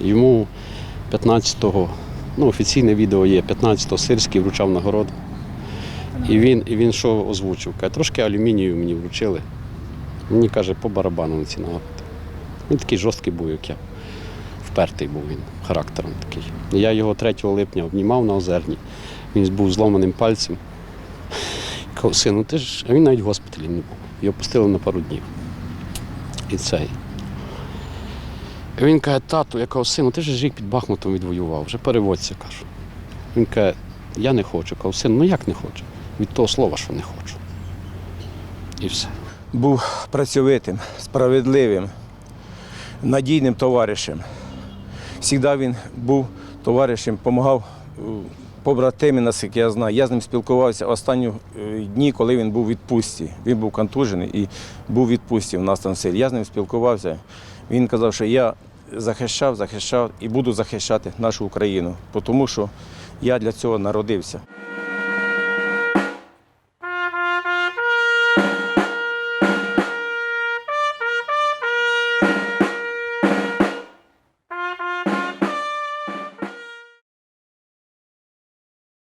Йому 15-го, ну офіційне відео є, 15-го Сирський вручав нагороду. І він, і він що озвучив? Каже, трошки алюмінію мені вручили. Мені каже, по барабану на ці нагороди. Він такий жорсткий був, як я. Впертий був він, характером такий. Я його 3 липня обнімав на озерні. Він був зломаним пальцем. Кажу, сину, ти ж. А він навіть в госпіталі не був. Його пустили на пару днів. І цей. Він каже, тату, я кажу, сину, ти ж рік під Бахмутом відвоював, вже переводься, кажу. Він каже, я не хочу. Кажу, син, ну як не хочу? Від того слова, що не хочу. І все. був працьовитим, справедливим, надійним товаришем. Завжди він був товаришем, допомагав побратимі, наскільки я знаю. Я з ним спілкувався останні е, дні, коли він був у відпустці. Він був контужений і був у відпустці в нас там селі. Я з ним спілкувався. Він казав, що я захищав, захищав і буду захищати нашу Україну, тому що я для цього народився.